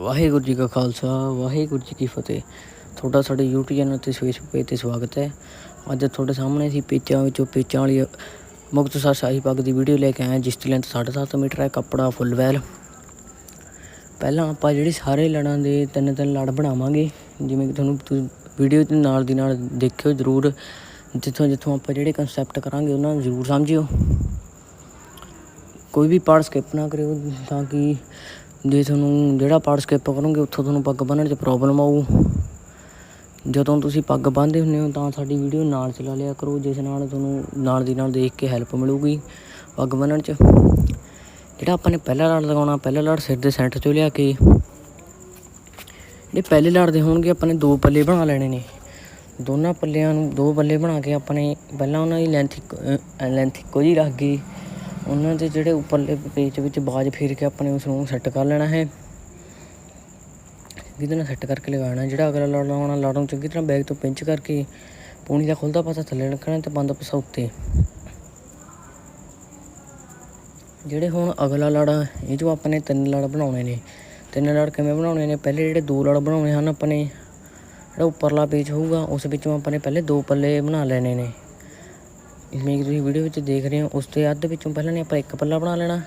ਵਾਹਿਗੁਰੂ ਜੀ ਕਾ ਖਾਲਸਾ, ਵਾਹਿਗੁਰੂ ਜੀ ਕੀ ਫਤਿਹ। ਤੁਹਾਡਾ ਸਾਡੇ YouTube ਚੈਨਲ ਤੇ ਫੇਸਬੁੱਕ ਪੇਜ ਤੇ ਸਵਾਗਤ ਹੈ। ਅੱਜ ਤੁਹਾਡੇ ਸਾਹਮਣੇ ਅਸੀਂ ਪੇਚਾਂ ਵਿੱਚੋਂ ਪੇਚਾਂ ਵਾਲੀ ਮੁਕਤਸਰ ਸ਼ਾਹੀ ਪੱਗ ਦੀ ਵੀਡੀਓ ਲੈ ਕੇ ਆਏ ਜਿਸ ਦੀ ਲੈਂਥ 7.5 ਮੀਟਰ ਹੈ, ਕੱਪੜਾ ਫੁੱਲ ਵੈਲ ਪਹਿਲਾਂ ਆਪਾਂ ਜਿਹੜੇ ਸਾਰੇ ਲੜਾਂ ਦੇ ਤਿੰਨ ਤਿੰਨ ਲੜ ਬਣਾਵਾਂਗੇ, ਜਿਵੇਂ ਕਿ ਤੁਹਾਨੂੰ ਵੀਡੀਓ ਦੇ ਨਾਲ ਦੀ ਨਾਲ ਦੇਖਿਓ ਜ਼ਰੂਰ। ਜਿੱਥੋਂ ਜਿੱਥੋਂ ਆਪਾਂ ਜਿਹੜੇ ਕਨਸੈਪਟ ਕਰਾਂਗੇ, ਉਹਨਾਂ ਨੂੰ ਜ਼ਰੂਰ ਸਮਝਿਓ। ਕੋਈ ਵੀ ਪਾਰਟ ਸਕਿਪ ਨਾ ਕਰਿਓ, ਤਾਂ ਕਿ ਜੇ ਤੁਹਾਨੂੰ ਜਿਹੜਾ ਪਾਰਟ ਸਕਿਪ ਕਰੋਗੇ, ਉੱਥੋਂ ਤੁਹਾਨੂੰ ਪੱਗ ਬੰਨ੍ਹਣ 'ਚ ਪ੍ਰੋਬਲਮ ਆਊ। ਜਦੋਂ ਤੁਸੀਂ ਪੱਗ ਬੰਨ੍ਹਦੇ ਹੁੰਦੇ ਹੋ, ਤਾਂ ਸਾਡੀ ਵੀਡੀਓ ਨਾਲ ਚਲਾ ਲਿਆ ਕਰੋ, ਜਿਸ ਨਾਲ ਤੁਹਾਨੂੰ ਨਾਲ ਦੀ ਨਾਲ ਦੇਖ ਕੇ ਹੈਲਪ ਮਿਲੂਗੀ ਪੱਗ ਬੰਨ੍ਹਣ 'ਚ। ਜਿਹੜਾ ਆਪਾਂ ਨੇ ਪਹਿਲਾ ਲੜ ਲਗਾਉਣਾ, ਪਹਿਲਾ ਲੜ ਸਿਰ ਦੇ ਸੈਂਟਰ 'ਚੋਂ ਲਿਆ ਕੇ। ਜਿਹੜੇ ਪਹਿਲੇ ਲੜ ਦੇ ਹੋਣਗੇ, ਆਪਾਂ ਨੇ ਦੋ ਪੱਲੇ ਬਣਾ ਲੈਣੇ ਨੇ। ਦੋਨਾਂ ਪੱਲਿਆਂ ਨੂੰ ਦੋ ਪੱਲੇ ਬਣਾ ਕੇ ਆਪਾਂ ਨੇ ਪਹਿਲਾਂ ਉਹਨਾਂ ਦੀ ਲੈਂਥ ਲੈਂਥ ਇੱਕੋ ਜਿਹੀ ਰੱਖ ਗਈ। ਉਹਨਾਂ ਦੇ ਜਿਹੜੇ ਉੱਪਰਲੇ ਪੇਚ ਵਿੱਚ ਬਾਜ ਫੇਰ ਕੇ ਆਪਣੇ ਉਸ ਨੂੰ ਸੈੱਟ ਕਰ ਲੈਣਾ ਹੈ। ਜਿਹਦੇ ਨਾਲ ਸੈੱਟ ਕਰਕੇ ਲਗਾਉਣਾ ਜਿਹੜਾ ਅਗਲਾ ਲੜ ਲਾਉਣਾ ਲੜ ਨੂੰ ਚੰਗੀ ਤਰ੍ਹਾਂ ਬੈਗ ਤੋਂ ਪਿੰਚ ਕਰਕੇ ਪੂਣੀ ਦਾ ਖੁੱਲਦਾ ਪਾਸਾ ਥੱਲੇ ਰੱਖਣਾ ਤੇ ਬੰਦ ਪਾਸਾ ਉੱਤੇ। ਜਿਹੜੇ ਹੁਣ ਅਗਲਾ ਲੜ ਇਹ ਜੋ ਆਪਾਂ ਨੇ ਤਿੰਨ ਲੜ ਬਣਾਉਣੇ ਨੇ। ਤਿੰਨ ਲੜ ਕਿਵੇਂ ਬਣਾਉਣੇ ਨੇ? ਪਹਿਲੇ ਜਿਹੜੇ ਦੋ ਲੜ ਬਣਾਉਣੇ ਹਨ ਆਪਾਂ ਨੇ, ਜਿਹੜਾ ਉੱਪਰਲਾ ਪੇਜ ਹੋਊਗਾ, ਉਸ ਵਿੱਚੋਂ ਆਪਾਂ ਨੇ ਪਹਿਲੇ ਦੋ ਪੱਲੇ ਬਣਾ ਲੈਣੇ ਨੇ। ਜਿਵੇਂ ਕਿ ਤੁਸੀਂ ਵੀਡੀਓ ਵਿੱਚ ਦੇਖ ਰਹੇ ਹੋ, ਉਸ 'ਤੇ ਅੱਧ ਵਿੱਚੋਂ ਪਹਿਲਾਂ ਨੇ ਆਪਾਂ ਇੱਕ ਪੱਲਾ ਬਣਾ ਲੈਣਾ।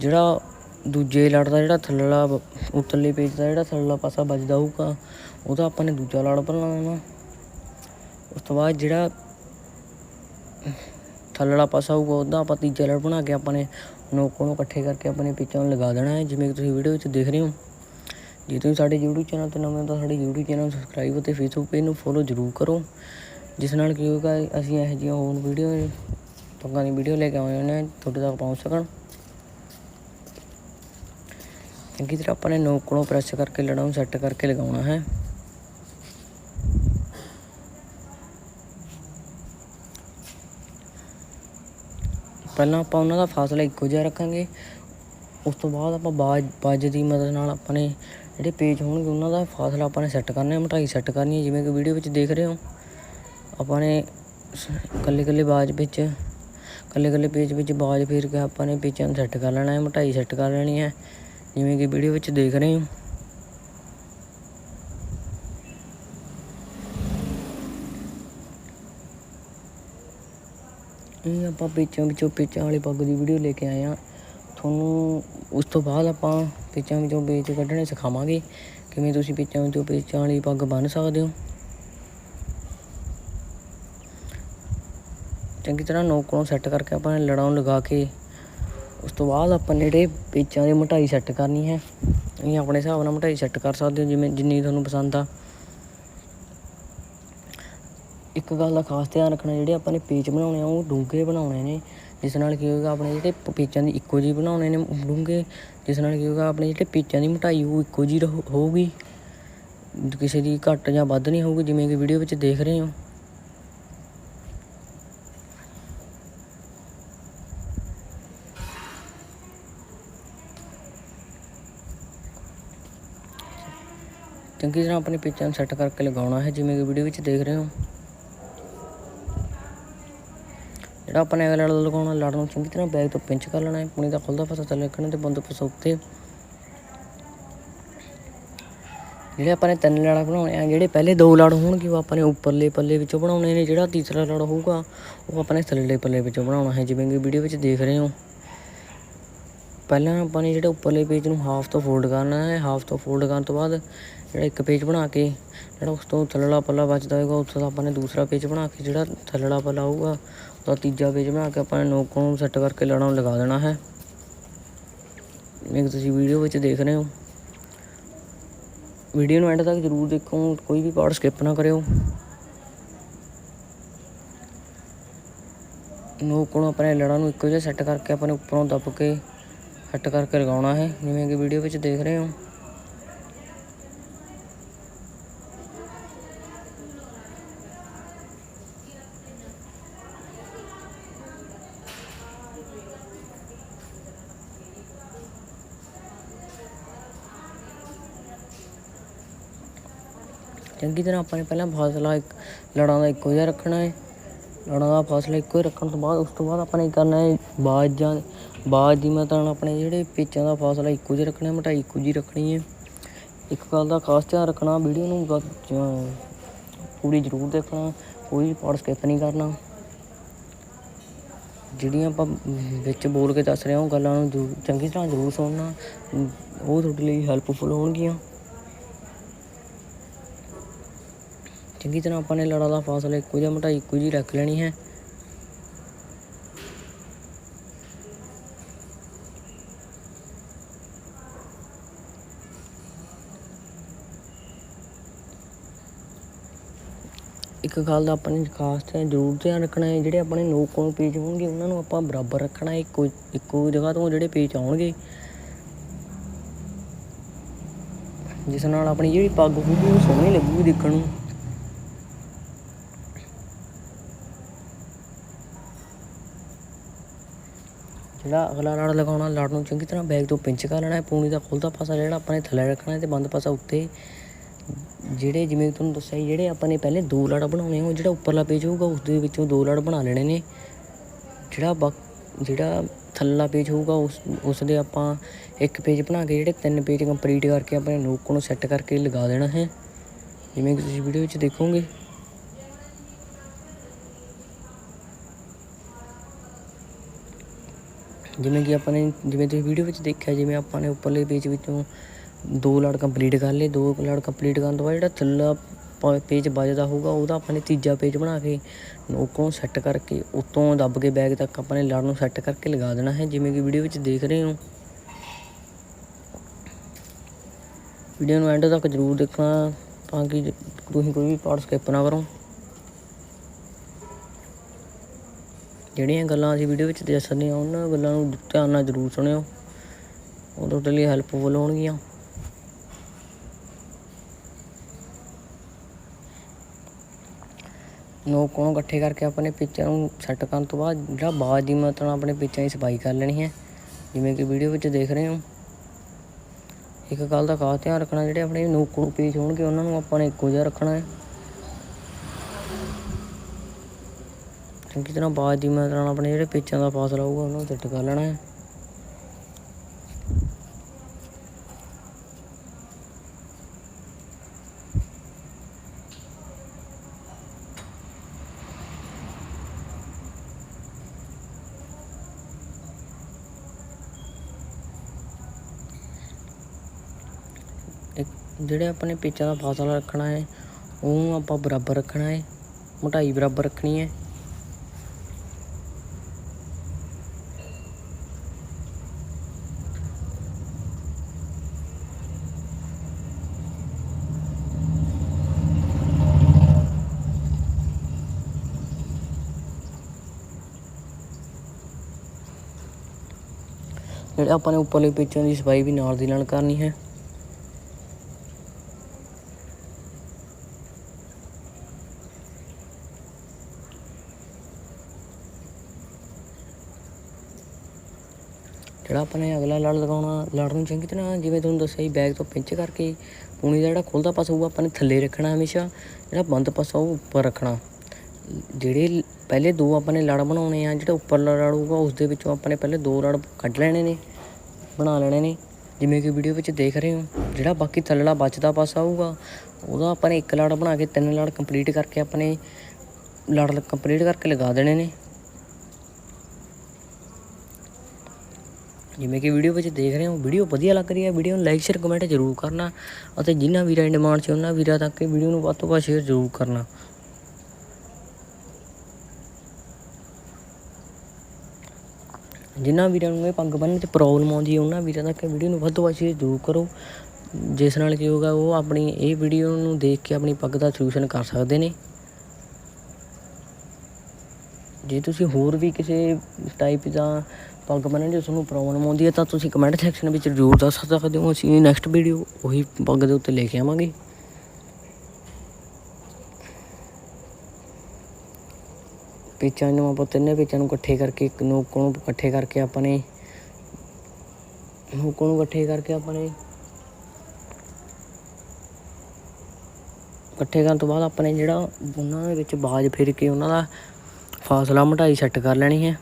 ਜਿਹੜਾ ਦੂਜੇ ਲੜ ਦਾ ਜਿਹੜਾ ਥੱਲੜਾ ਉੱਤਰਲੇ ਪੇਜ ਦਾ ਜਿਹੜਾ ਥੱਲੜਾ ਪਾਸਾ ਵੱਜਦਾ ਹੋਊਗਾ ਉਹਦਾ ਆਪਾਂ ਨੇ ਦੂਜਾ ਲੜ ਬਣਾ ਲੈਣਾ। ਉਸ ਤੋਂ ਬਾਅਦ ਜਿਹੜਾ ਥੱਲੜਾ ਪਾਸਾ ਹੋਊਗਾ, ਉਹਦਾ ਆਪਾਂ ਤੀਜਾ ਲੜ ਬਣਾ ਕੇ ਆਪਾਂ ਨੇ ਨੋਕੋਂ ਨੂੰ ਇਕੱਠੇ ਕਰਕੇ ਆਪਣੇ ਪਿੱਛੋਂ ਲਗਾ ਦੇਣਾ ਹੈ। ਜਿਵੇਂ ਕਿ ਤੁਸੀਂ ਵੀਡੀਓ ਵਿੱਚ ਦੇਖ ਰਹੇ ਹੋ। ਜੇ ਤੁਸੀਂ ਸਾਡੇ YouTube ਚੈਨਲ ਤੇ ਨਵੇਂ ਹੋ ਤਾਂ ਸਾਡੇ YouTube ਚੈਨਲ ਨੂੰ ਸਬਸਕ੍ਰਾਈਬ ਅਤੇ Facebook ਪੇਜ ਨੂੰ ਫੋਲੋ ਜ਼ਰੂਰ ਕਰੋ। ਜਿਸ ਨਾਲ ਕੀ ਹੋਊਗਾ, ਅਸੀਂ ਇਹੋ ਜਿਹੀਆਂ ਹੋਰ ਵੀਡੀਓ ਪੱਗਾਂ ਦੀ ਵੀਡੀਓ ਲੈ ਕੇ ਆਉਂਦੇ ਹਾਂ, ਤੁਹਾਡੇ ਤੱਕ ਪਹੁੰਚ ਸਕਣ। ਚੰਗੀ ਤਰ੍ਹਾਂ ਆਪਾਂ ਨੇ ਨੋਕ ਨੂੰ ਪ੍ਰੈਸ ਕਰਕੇ ਲੜਾਂ ਨੂੰ ਸੈੱਟ ਕਰਕੇ ਲਗਾਉਣਾ ਹੈ। ਪਹਿਲਾਂ ਆਪਾਂ ਉਹਨਾਂ ਦਾ ਫਾਸਲਾ ਇੱਕੋ ਜਿਹਾ ਰੱਖਾਂਗੇ। ਉਸ ਤੋਂ ਬਾਅਦ ਆਪਾਂ ਬਾਜ ਬਾਜ ਦੀ ਮਦਦ ਨਾਲ ਆਪਾਂ ਨੇ ਜਿਹੜੇ ਪੇਜ ਹੋਣਗੇ, ਉਹਨਾਂ ਦਾ ਫਾਸਲਾ ਆਪਾਂ ਨੇ ਸੈੱਟ ਕਰਨਾ ਹੈ ਮੋਟਾਈ ਸੈੱਟ ਕਰਨੀ ਹੈ, ਜਿਵੇਂ ਕਿ ਵੀਡੀਓ ਵਿੱਚ ਦੇਖ ਰਹੇ ਹੋ। ਆਪਾਂ ਨੇ ਕੱਲੇ ਕੱਲੇ ਬਾਜ ਵਿੱਚ, ਕੱਲੇ ਕੱਲੇ ਪੇਜ ਵਿੱਚ ਬਾਜ ਫੇਰ ਕੇ ਆਪਾਂ ਨੇ ਪੇਚਾਂ ਨੂੰ ਸੈੱਟ ਕਰ ਲੈਣਾ ਹੈ, ਮੋਟਾਈ ਸੈੱਟ ਕਰ ਲੈਣੀ ਹੈ। ਜਿਵੇਂ ਕਿ ਵੀਡੀਓ ਵਿੱਚ ਦੇਖ ਰਹੇ ਹੋ। ਇਹ ਆਪਾਂ ਪੇਚਾਂ ਵਿੱਚੋਂ ਪੇਚਾਂ ਵਾਲੀ ਪੱਗ ਦੀ ਵੀਡੀਓ ਲੈ ਕੇ ਆਏ ਆ ਤੁਹਾਨੂੰ ਉਸ ਤੋਂ ਬਾਅਦ ਆਪਾਂ ਪੇਚਾਂ ਵਿੱਚੋਂ ਪੇਚ ਕੱਢਣੇ ਸਿਖਾਵਾਂਗੇ। ਕਿਵੇਂ ਤੁਸੀਂ ਪੇਚਾਂ ਵਿੱਚੋਂ ਪੇਚਾਂ ਵਾਲੀ ਪੱਗ ਬੰਨ੍ਹ ਸਕਦੇ ਹੋ। ਚੰਗੀ ਤਰ੍ਹਾਂ ਨੋਕ ਨੂੰ ਸੈੱਟ ਕਰਕੇ ਆਪਾਂ ਨੇ ਲੜਾਂ ਲਗਾ ਕੇ, ਉਸ ਤੋਂ ਬਾਅਦ ਆਪਾਂ ਨੇ ਜਿਹੜੇ ਪੇਚਾਂ ਦੀ ਮੋਟਾਈ ਸੈੱਟ ਕਰਨੀ ਹੈ ਇਹ ਆਪਣੇ ਹਿਸਾਬ ਨਾਲ ਮੋਟਾਈ ਸੈੱਟ ਕਰ ਸਕਦੇ ਹੋ, ਜਿਵੇਂ ਜਿੰਨੀ ਤੁਹਾਨੂੰ ਪਸੰਦ ਆ। ਇੱਕ ਗੱਲ ਦਾ ਖਾਸ ਧਿਆਨ ਰੱਖਣਾ, ਜਿਹੜੇ ਆਪਾਂ ਨੇ ਪੇਚ ਬਣਾਉਣੇ ਆ, ਉਹ ਡੂੰਘੇ ਬਣਾਉਣੇ ਨੇ, ਜਿਸ ਨਾਲ ਕੀ ਹੋਏਗਾ, ਆਪਣੇ ਜਿਹੜੇ ਪੇਚਾਂ ਦੀ ਇੱਕੋ ਜਿਹੀ ਬਣਾਉਣੇ ਨੇ ਡੂੰਘੇ, ਜਿਸ ਨਾਲ ਕੀ ਹੋਏਗਾ, ਆਪਣੇ ਜਿਹੜੇ ਪੇਚਾਂ ਦੀ ਮੋਟਾਈ, ਉਹ ਇੱਕੋ ਜਿਹੀ ਰਹੂ- ਹੋਊਗੀ। ਕਿਸੇ ਦੀ ਘੱਟ ਜਾਂ ਵੱਧ ਨਹੀਂ ਹੋਊਗੀ, ਜਿਵੇਂ ਕਿ ਵੀਡੀਓ ਵਿੱਚ ਦੇਖ ਰਹੇ ਹੋ। ਚੰਗੀ ਤਰ੍ਹਾਂ ਆਪਣੇ ਪੇਚਾਂ ਨੂੰ ਸੈੱਟ ਕਰਕੇ ਲਗਾਉਣਾ ਹੈ, ਜਿਵੇਂ ਕਿ ਵੀਡੀਓ ਵਿੱਚ ਦੇਖ ਰਹੇ ਹੋ। ਜਿਹੜਾ ਆਪਾਂ ਨੇ ਅਗਲਾ ਲੜ ਲਗਾਉਣਾ ਲੜ ਨੂੰ ਚੰਗੀ ਤਰ੍ਹਾਂ ਬੈਗ ਤੋਂ ਪਿੰਚ ਕਰ ਲੈਣਾ ਹੈ, ਪੁਣੀ ਦਾ ਖੁੱਲਦਾ ਪਾਸਾ ਥੱਲੇ ਰੱਖਣਾ ਤੇ ਬੰਦ ਪਾਸਾ ਉੱਤੇ। ਜਿਹੜੇ ਆਪਾਂ ਨੇ ਤਿੰਨ ਲੜਾ ਬਣਾਉਣੇ ਆ, ਜਿਹੜੇ ਪਹਿਲੇ ਦੋ ਲੜ ਹੋਣਗੇ, ਉਹ ਆਪਾਂ ਨੇ ਉੱਪਰਲੇ ਪੱਲੇ ਵਿੱਚੋਂ ਬਣਾਉਣੇ ਨੇ। ਜਿਹੜਾ ਤੀਸਰਾ ਲੜ ਹੋਊਗਾ, ਉਹ ਆਪਾਂ ਨੇ ਥੱਲੇਲੇ ਪੱਲੇ ਵਿੱਚੋਂ ਬਣਾਉਣਾ ਹੈ, ਜਿਵੇਂ ਕਿ ਵੀਡੀਓ ਵਿੱਚ ਦੇਖ ਰਹੇ ਹੋ। ਪਹਿਲਾਂ ਆਪਾਂ ਨੇ ਜਿਹੜੇ ਉੱਪਰਲੇ ਪੇਜ ਨੂੰ ਹਾਫ ਤੋਂ ਫੋਲਡ ਕਰਨਾ ਹੈ ਹਾਫ ਤੋਂ ਫੋਲਡ ਕਰਨ ਤੋਂ ਬਾਅਦ ਜਿਹੜਾ ਇੱਕ ਪੇਜ ਬਣਾ ਕੇ, ਜਿਹੜਾ ਉਸ ਤੋਂ ਥੱਲੜਾ ਪੱਲਾ ਬਚਦਾ ਹੋਏਗਾ, ਉਸ ਤੋਂ ਆਪਾਂ ਨੇ ਦੂਸਰਾ ਪੇਜ ਬਣਾ ਕੇ ਜਿਹੜਾ ਥੱਲੜਾ ਪੱਲਾ ਹੋਊਗਾ, ਉਹਦਾ ਤੀਜਾ ਪੇਜ ਬਣਾ ਕੇ ਆਪਾਂ ਨੇ ਨੋਕ ਨੂੰ ਸੈੱਟ ਕਰਕੇ ਲੜਾਂ ਨੂੰ ਲਗਾ ਦੇਣਾ ਹੈ। ਜਿਵੇਂ ਕਿ ਤੁਸੀਂ ਵੀਡੀਓ ਵਿੱਚ ਦੇਖ ਰਹੇ ਹੋ। ਵੀਡੀਓ ਨੂੰ ਐਂਡ ਤੱਕ ਜ਼ਰੂਰ ਦੇਖੋ, ਕੋਈ ਵੀ ਪਾਰਟ ਸਕਿਪ ਨਾ ਕਰਿਓ। ਨੋਕ ਨੂੰ ਆਪਣੇ ਲੜਾਂ ਨੂੰ ਇੱਕੋ ਜਿਹਾ ਸੈੱਟ ਕਰਕੇ ਆਪਾਂ ਨੇ ਉੱਪਰੋਂ ਦੱਬ ਕੇ ਸੈੱਟ ਕਰਕੇ ਲਗਾਉਣਾ ਹੈ। ਜਿਵੇਂ ਕਿ ਵੀਡੀਓ ਵਿੱਚ ਦੇਖ ਰਹੇ ਹੋ। ਚੰਗੀ ਤਰ੍ਹਾਂ ਆਪਾਂ ਨੇ ਪਹਿਲਾਂ ਫਾਸਲਾ ਇੱਕ, ਲੜਾਂ ਦਾ ਇੱਕੋ ਜਿਹਾ ਰੱਖਣਾ ਹੈ। ਲੜਾਂ ਦਾ ਫਾਸਲਾ ਇੱਕੋ ਹੀ ਰੱਖਣ ਤੋਂ ਬਾਅਦ, ਉਸ ਤੋਂ ਬਾਅਦ ਆਪਾਂ ਨੇ ਕਰਨਾ ਹੈ, ਬਾਜਾਂ ਬਾਜ ਦੀ ਮਤਲਬ ਆਪਣੇ ਜਿਹੜੇ ਪੇਚਾਂ ਦਾ ਫਾਸਲਾ ਇੱਕੋ ਜਿਹਾ ਰੱਖਣਾ ਹੈ ਇੱਕੋ ਜਿਹੀ ਰੱਖਣੀ ਹੈ। ਇੱਕ ਗੱਲ ਦਾ ਖਾਸ ਧਿਆਨ ਰੱਖਣਾ, ਵੀਡੀਓ ਨੂੰ ਪੂਰੀ ਜ਼ਰੂਰ ਦੇਖਣਾ, ਕੋਈ ਪਾਰਟ ਸਕਿਪ ਨਹੀਂ ਕਰਨਾ। ਜਿਹੜੀਆਂ ਆਪਾਂ ਵਿੱਚ ਬੋਲ ਕੇ ਦੱਸ ਰਹੇ ਹਾਂ ਉਹ ਗੱਲਾਂ ਨੂੰ ਜ਼ਰੂਰ- ਚੰਗੀ ਤਰ੍ਹਾਂ ਜ਼ਰੂਰ ਸੁਣਨਾ। ਉਹ ਤੁਹਾਡੇ ਲਈ ਹੈਲਪਫੁਲ ਹੋਣਗੀਆਂ। ਚੰਗੀ ਤਰ੍ਹਾਂ ਆਪਾਂ ਨੇ ਲੜਾ ਦਾ ਫਾਸਲਾ ਇੱਕੋ ਜਿਹਾ ਮਟਾਈ ਇੱਕੋ ਜਿਹੀ ਰੱਖ ਲੈਣੀ ਹੈ। ਇੱਕ ਗੱਲ ਦਾ ਆਪਾਂ ਨੇ ਖਾਸ ਧਿਆਨ, ਜ਼ਰੂਰ ਧਿਆਨ ਰੱਖਣਾ ਹੈ, ਜਿਹੜੇ ਆਪਣੇ ਨੋਕ ਕੋਲ ਪੇਜ ਹੋਣਗੇ, ਉਹਨਾਂ ਨੂੰ ਆਪਾਂ ਬਰਾਬਰ ਰੱਖਣਾ ਹੈ, ਇੱਕੋ ਇੱਕੋ ਜਗ੍ਹਾ ਤੋਂ ਜਿਹੜੇ ਪੇਜ ਆਉਣਗੇ। ਜਿਸ ਨਾਲ ਆਪਣੀ ਜਿਹੜੀ ਪੱਗ ਹੋਊਗੀ, ਉਹ ਸੋਹਣੀ ਲੱਗੂਗੀ ਦੇਖਣ ਨੂੰ। ਜਿਹੜਾ ਅਗਲਾ ਲੜ ਲਗਾਉਣਾ ਲੜ ਨੂੰ ਚੰਗੀ ਤਰ੍ਹਾਂ ਬੈਗ ਤੋਂ ਪਿੰਚ ਕਰ ਲੈਣਾ ਹੈ ਪੂਣੀ ਦਾ ਖੁੱਲਦਾ ਪਾਸਾ ਜਿਹੜਾ ਆਪਾਂ ਨੇ ਥੱਲੇ ਰੱਖਣਾ ਹੈ ਤੇ ਬੰਦ ਪਾਸਾ ਉੱਤੇ ਜਿਹੜੇ ਜਿਵੇਂ ਤੁਹਾਨੂੰ ਦੱਸਿਆ ਜਿਹੜੇ ਆਪਾਂ ਨੇ ਪਹਿਲੇ ਦੋ ਲੜ ਬਣਾਉਣੇ ਆ ਉਹ ਜਿਹੜਾ ਉੱਪਰਲਾ ਪੇਜ ਹੋਊਗਾ ਉਸ ਦੇ ਵਿੱਚੋਂ ਦੋ ਲੜ ਬਣਾ ਲੈਣੇ ਨੇ। ਜਿਹੜਾ ਬਕ- ਜਿਹੜਾ ਥੱਲਾ ਪੇਜ ਹੋਊਗਾ, ਉਸ ਉਸ ਦੇ ਆਪਾਂ ਇੱਕ ਪੇਜ ਬਣਾ ਕੇ, ਜਿਹੜੇ ਤਿੰਨ ਪੇਜ ਕੰਪਲੀਟ ਕਰਕੇ ਆਪਣੇ ਨੋਕ ਨੂੰ ਸੈੱਟ ਕਰਕੇ ਲਗਾ ਦੇਣਾ ਹੈ। ਜਿਵੇਂ ਕਿ ਤੁਸੀਂ ਵੀਡੀਓ ਵਿੱਚ ਦੇਖੋਗੇ। ਜਿਵੇਂ ਕਿ ਆਪਾਂ ਨੇ, ਜਿਵੇਂ ਤੁਸੀਂ ਵੀਡੀਓ ਵਿੱਚ ਦੇਖਿਆ, ਜਿਵੇਂ ਆਪਾਂ ਨੇ ਉੱਪਰਲੇ ਪੇਜ ਵਿੱਚੋਂ ਦੋ ਲੜ ਕੰਪਲੀਟ ਕਰ ਲਏ, ਦੋ ਲੜ ਕੰਪਲੀਟ ਕਰਨ ਤੋਂ ਬਾਅਦ ਜਿਹੜਾ ਥੱਲਾ ਪੇਜ ਬਚਦਾ ਹੋਊਗਾ, ਉਹਦਾ ਆਪਾਂ ਨੇ ਤੀਜਾ ਪੇਜ ਬਣਾ ਕੇ ਨੋਕੋਂ ਸੈੱਟ ਕਰਕੇ, ਉੱਤੋਂ ਦੱਬ ਕੇ ਬੈਗ ਤੱਕ ਆਪਾਂ ਨੇ ਲੜ ਨੂੰ ਸੈੱਟ ਕਰਕੇ ਲਗਾ ਦੇਣਾ ਹੈ। ਜਿਵੇਂ ਕਿ ਵੀਡੀਓ ਵਿੱਚ ਦੇਖ ਰਹੇ ਹੋ। ਵੀਡੀਓ ਨੂੰ ਐਂਡ ਤੱਕ ਜ਼ਰੂਰ ਦੇਖਣਾ ਤਾਂ ਕਿ ਤੁਸੀਂ ਕੋਈ ਵੀ ਪਾਰਟ ਸਕਿਪ ਨਾ ਕਰੋ। ਜਿਹੜੀਆਂ ਗੱਲਾਂ ਅਸੀਂ ਵੀਡੀਓ ਵਿੱਚ ਦੱਸਦੇ ਹਾਂ, ਉਹਨਾਂ ਗੱਲਾਂ ਨੂੰ ਧਿਆਨ ਨਾਲ ਜ਼ਰੂਰ ਸੁਣਿਓ। ਉਹ ਤੁਹਾਡੇ ਲਈ ਹੈਲਪਫੁਲ ਹੋਣਗੀਆਂ। ਨੋਕ ਕੋਲੋਂ ਇਕੱਠੇ ਕਰਕੇ ਆਪਣੇ ਪਿੱਚਾਂ ਨੂੰ ਸੈੱਟ ਕਰਨ ਤੋਂ ਬਾਅਦ ਜਿਹੜਾ ਬਾਜ ਦੀ ਮਤ ਨਾਲ ਆਪਣੇ ਪਿੱਚਾਂ ਦੀ ਸਫ਼ਾਈ ਕਰ ਲੈਣੀ ਹੈ। ਜਿਵੇਂ ਕਿ ਵੀਡੀਓ ਵਿੱਚ ਦੇਖ ਰਹੇ ਹੋ। ਇੱਕ ਗੱਲ ਦਾ ਖਾਸ ਧਿਆਨ ਰੱਖਣਾ, ਜਿਹੜੇ ਆਪਣੇ ਨੋਕ ਨੂੰ ਪੇਜ ਹੋਣਗੇ, ਉਹਨਾਂ ਨੂੰ ਆਪਾਂ ਨੇ ਇੱਕੋ ਜਿਹਾ ਰੱਖਣਾ ਹੈ। ਚੰਗੀ ਤਰ੍ਹਾਂ ਬਾਜ ਦੀ ਮਦਦ ਨਾਲ ਆਪਣੇ ਜਿਹੜੇ ਪੇਚਾਂ ਦਾ ਫਾਸਲਾ ਹੋਊਗਾ ਉਹਨੂੰ ਸੈੱਟ ਕਰ ਲੈਣਾ ਹੈ। ਜਿਹੜੇ ਆਪਣੇ ਪਿੱਚਾਂ ਦਾ ਫਾਸਲਾ ਰੱਖਣਾ ਹੈ, ਉਹਨੂੰ ਆਪਾਂ ਬਰਾਬਰ ਰੱਖਣਾ ਹੈ, ਮੋਟਾਈ ਬਰਾਬਰ ਰੱਖਣੀ ਹੈ। ਜਿਹੜੇ ਆਪਾਂ ਨੇ ਉੱਪਰਲੇ ਪਿੱਚਾਂ ਦੀ ਸਫ਼ਾਈ ਵੀ ਨਾਲ ਦੀ ਨਾਲ ਕਰਨੀ ਹੈ। ਜਿਹੜਾ ਆਪਾਂ ਨੇ ਅਗਲਾ ਲੜ ਲਗਾਉਣਾ ਲੜ ਨੂੰ ਚੰਗੀ ਤਰ੍ਹਾਂ ਜਿਵੇਂ ਤੁਹਾਨੂੰ ਦੱਸਿਆ ਸੀ ਬੈਗ ਤੋਂ ਪਿੰਚ ਕਰਕੇ ਪੂਣੀ ਦਾ ਜਿਹੜਾ ਖੁੱਲਦਾ ਪਾਸਾ ਹੋਊਗਾ ਆਪਾਂ ਨੇ ਥੱਲੇ ਰੱਖਣਾ ਹਮੇਸ਼ਾ, ਜਿਹੜਾ ਬੰਦ ਪਾਸਾ ਉਹ ਉੱਪਰ ਰੱਖਣਾ। ਜਿਹੜੇ ਪਹਿਲੇ ਦੋ ਆਪਾਂ ਨੇ ਲੜ ਬਣਾਉਣੇ ਆ, ਜਿਹੜਾ ਉੱਪਰਲਾ ਲੜ ਹੋਊਗਾ, ਉਸ ਦੇ ਵਿੱਚੋਂ ਆਪਾਂ ਨੇ ਪਹਿਲੇ ਦੋ ਲੜ ਕੱਢ ਲੈਣੇ ਨੇ। ਬਣਾ ਲੈਣੇ ਨੇ। ਜਿਵੇਂ ਕਿ ਵੀਡੀਓ ਵਿੱਚ ਦੇਖ ਰਹੇ ਹੋ, ਜਿਹੜਾ ਬਾਕੀ ਥੱਲੜਾ ਬਚਦਾ ਪਾਸਾ ਹੋਊਗਾ ਉਹਦਾ ਆਪਾਂ ਨੇ ਇੱਕ ਲੜ ਬਣਾ ਕੇ, ਤਿੰਨ ਲੜ ਕੰਪਲੀਟ ਕਰਕੇ ਆਪਣੇ ਲੜ ਕੰਪਲੀਟ ਕਰਕੇ ਲਗਾ ਦੇਣੇ ਨੇ। ਜਿਵੇਂ ਕਿ ਵੀਡੀਓ ਵਿੱਚ ਦੇਖ ਰਹੇ ਹੋ ਵੀਡੀਓ ਵਧੀਆ ਲੱਗ ਰਹੀ ਹੈ। ਵੀਡੀਓ ਨੂੰ ਲਾਈਕ ਸ਼ੇਅਰ ਕਮੈਂਟ ਜ਼ਰੂਰ ਕਰਨਾ ਅਤੇ ਜਿਨ੍ਹਾਂ ਵੀਰਾਂ ਦੀ ਡਿਮਾਂਡ ਸੀ, ਉਹਨਾਂ ਵੀਰਾਂ ਤੱਕ ਇਹ ਵੀਡੀਓ ਨੂੰ ਵੱਧ ਤੋਂ ਵੱਧ ਸ਼ੇਅਰ ਜ਼ਰੂਰ ਕਰਨਾ। ਜਿਨ੍ਹਾਂ ਵੀਰਾਂ ਨੂੰ ਇਹ ਪੱਗ ਬੰਨ੍ਹਣ 'ਚ ਪ੍ਰੋਬਲਮ ਆਉਂਦੀ ਹੈ, ਉਹਨਾਂ ਵੀਰਾਂ ਤੱਕ ਵੀਡੀਓ ਨੂੰ ਵੱਧ ਤੋਂ ਵੱਧ ਸ਼ੇਅਰ ਜ਼ਰੂਰ ਕਰੋ। ਜਿਸ ਨਾਲ ਕੀ ਹੋਗਾ ਉਹ ਆਪਣੀ ਇਹ ਵੀਡੀਓ ਨੂੰ ਦੇਖ ਕੇ ਆਪਣੀ ਪੱਗ ਦਾ ਸੋਲੂਸ਼ਨ ਕਰ ਸਕਦੇ ਨੇ। ਜੇ ਤੁਸੀਂ ਹੋਰ ਵੀ ਕਿਸੇ ਟਾਈਪ ਦਾ ਪੱਗ ਬੰਨ੍ਹਣ ਜੇ ਤੁਹਾਨੂੰ ਪ੍ਰੋਬਲਮ ਆਉਂਦੀ ਹੈ, ਤਾਂ ਤੁਸੀਂ ਕਮੈਂਟ ਸੈਕਸ਼ਨ ਵਿੱਚ ਜ਼ਰੂਰ ਦੱਸ ਸਕਦੇ ਹੋ। ਅਸੀਂ ਨੈਕਸਟ ਵੀਡੀਓ ਉਹੀ ਪੱਗ ਦੇ ਉੱਤੇ ਲੈ ਕੇ ਆਵਾਂਗੇ। ਪੇਚਾਂ ਨੂੰ ਆਪਾਂ ਤਿੰਨੇ ਪੇਚਾਂ ਨੂੰ ਇਕੱਠੇ ਕਰਕੇ, ਇੱਕ ਨੋਕ ਨੂੰ ਇਕੱਠੇ ਕਰਕੇ ਆਪਾਂ ਨੇ ਨੋਕ ਨੂੰ ਇਕੱਠੇ ਕਰਕੇ ਆਪਾਂ ਨੇ ਇਕੱਠੇ ਕਰਨ ਤੋਂ ਬਾਅਦ ਆਪਾਂ ਨੇ ਜਿਹੜਾ ਉਹਨਾਂ ਦੇ ਵਿੱਚ ਬਾਜ ਫਿਰ ਕੇ ਉਹਨਾਂ ਦਾ ਫਾਸਲਾ ਮਟਾਈ ਸੈੱਟ ਕਰ ਲੈਣੀ ਹੈ।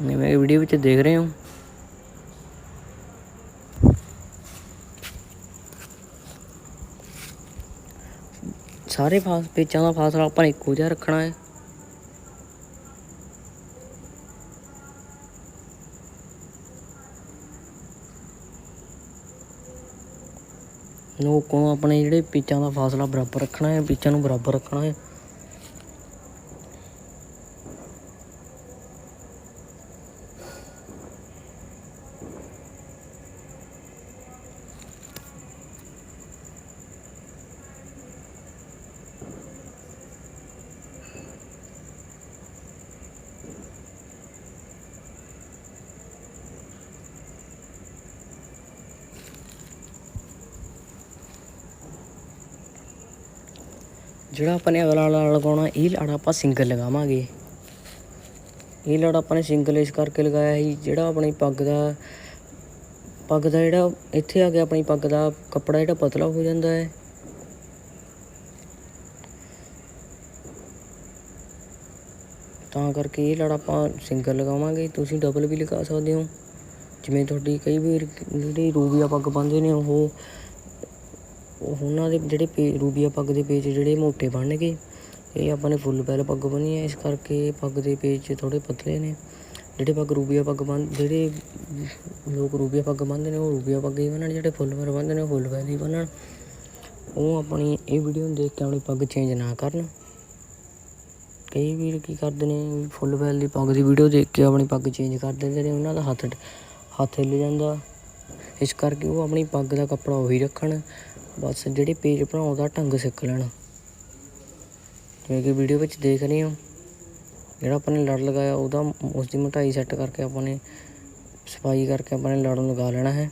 ਜਿਵੇਂ ਵੀਡੀਓ ਵਿੱਚ ਦੇਖ ਰਹੇ ਹੋ। ਸਾਰੇ ਫਾਸ ਪੇਚਾਂ ਦਾ ਫਾਸਲਾ ਆਪਾਂ ਨੇ ਇੱਕੋ ਜਿਹਾ ਰੱਖਣਾ ਹੈ। ਨੋਕ ਨੂੰ ਆਪਣੇ ਜਿਹੜੇ ਪੀਚਾਂ ਦਾ ਫਾਸਲਾ ਬਰਾਬਰ ਰੱਖਣਾ ਹੈ ਪੀਚਾਂ ਨੂੰ ਬਰਾਬਰ ਰੱਖਣਾ ਹੈ। ਜਿਹੜਾ ਆਪਾਂ ਨੇ ਅਗਲਾ ਲੜ ਲਗਾਉਣਾ, ਇਹ ਲੜ ਆਪਾਂ ਸਿੰਗਲ ਲਗਾਵਾਂਗੇ। ਇਹ ਲੜ ਆਪਾਂ ਨੇ ਸਿੰਗਲ ਇਸ ਕਰਕੇ ਲਗਾਇਆ ਸੀ, ਜਿਹੜਾ ਆਪਣੀ ਪੱਗ ਦਾ ਪੱਗ ਦਾ ਜਿਹੜਾ ਇੱਥੇ ਆ ਕੇ ਆਪਣੀ ਪੱਗ ਦਾ ਕੱਪੜਾ ਜਿਹੜਾ ਪਤਲਾ ਹੋ ਜਾਂਦਾ ਹੈ। ਤਾਂ ਕਰਕੇ ਇਹ ਲੜ ਆਪਾਂ ਸਿੰਗਲ ਲਗਾਵਾਂਗੇ। ਤੁਸੀਂ ਡਬਲ ਵੀ ਲਗਾ ਸਕਦੇ ਹੋ। ਜਿਵੇਂ ਤੁਹਾਡੀ ਕਈ ਵਾਰ ਜਿਹੜੀ ਰੂਬੀਆ ਪੱਗ ਬੰਨ੍ਹਦੇ ਨੇ, ਉਹ ਉਹਨਾਂ ਦੇ ਜਿਹੜੇ ਪੇ, ਰੂਬੀਆ ਪੱਗ ਦੇ ਪੇਚ ਜਿਹੜੇ ਮੋਟੇ ਬਣਨਗੇ ਇਹ ਆਪਾਂ ਨੇ ਫੁੱਲ ਬੈਲ ਪੱਗ ਬੰਨੀ ਹੈ ਇਸ ਕਰਕੇ ਪੱਗ ਦੇ ਪੇਚ ਥੋੜੇ ਪਤਲੇ ਨੇ। ਜਿਹੜੇ ਪੱਗ ਰੂਬੀਆ ਪੱਗ ਬੰਨ ਜਿਹੜੇ ਲੋਕ ਰੂਬੀਆ ਪੱਗ ਬੰਨ੍ਹਦੇ ਨੇ, ਉਹ ਰੂਬੀਆ ਪੱਗ ਹੀ ਬੰਨਣ ਜਿਹੜੇ ਫੁੱਲ ਬੈਲ ਬੰਨ੍ਹਦੇ ਨੇ, ਉਹ ਫੁੱਲ ਬੈਲ ਹੀ ਬੰਨਣ ਉਹ ਆਪਣੀ ਇਹ ਵੀਡੀਓ ਨੂੰ ਦੇਖ ਕੇ ਆਪਣੀ ਪੱਗ ਚੇਂਜ ਨਾ ਕਰਨ। ਕਈ ਵੀਰ ਕੀ ਕਰਦੇ ਨੇ, ਫੁੱਲ ਬੈਲ ਦੀ ਪੱਗ ਦੀ ਵੀਡੀਓ ਦੇਖ ਕੇ ਆਪਣੀ ਪੱਗ ਚੇਂਜ ਕਰ ਦਿੰਦੇ ਨੇ, ਉਹਨਾਂ ਦਾ ਹੱਥ ਹੱਥ ਹਿੱਲ ਜਾਂਦਾ। ਇਸ ਕਰਕੇ ਉਹ ਆਪਣੀ ਪੱਗ ਦਾ ਕੱਪੜਾ ਉਹੀ ਰੱਖਣ। ਬਸ ਜਿਹੜੇ ਪੇਜ ਬਣਾਉਣ ਦਾ ਢੰਗ ਸਿੱਖ ਲੈਣ। ਜਿਵੇਂ ਕਿ ਵੀਡੀਓ ਵਿੱਚ ਦੇਖ ਰਹੇ ਹੋ। ਜਿਹੜਾ ਆਪਾਂ ਨੇ ਲੜ ਲਗਾਇਆ, ਉਹਦਾ ਉਸ ਦੀ ਮੋਟਾਈ ਸੈੱਟ ਕਰਕੇ ਆਪਾਂ ਨੇ, ਸਫ਼ਾਈ ਕਰਕੇ ਆਪਾਂ ਨੇ ਲੜ ਲਗਾ ਲੈਣਾ ਹੈ।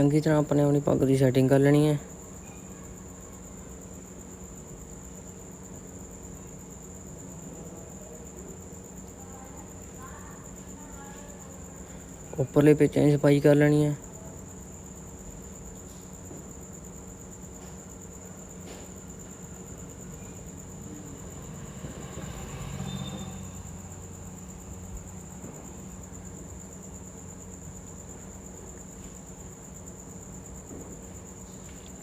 ਚੰਗੀ ਤਰ੍ਹਾਂ ਆਪਣੇ ਆਪਣੀ ਪੱਗ ਦੀ ਸੈਟਿੰਗ ਕਰ ਲੈਣੀ ਹੈ। ਉੱਪਰਲੇ ਪੇਚਾਂ ਦੀ ਸਫ਼ਾਈ ਕਰ ਲੈਣੀ ਹੈ।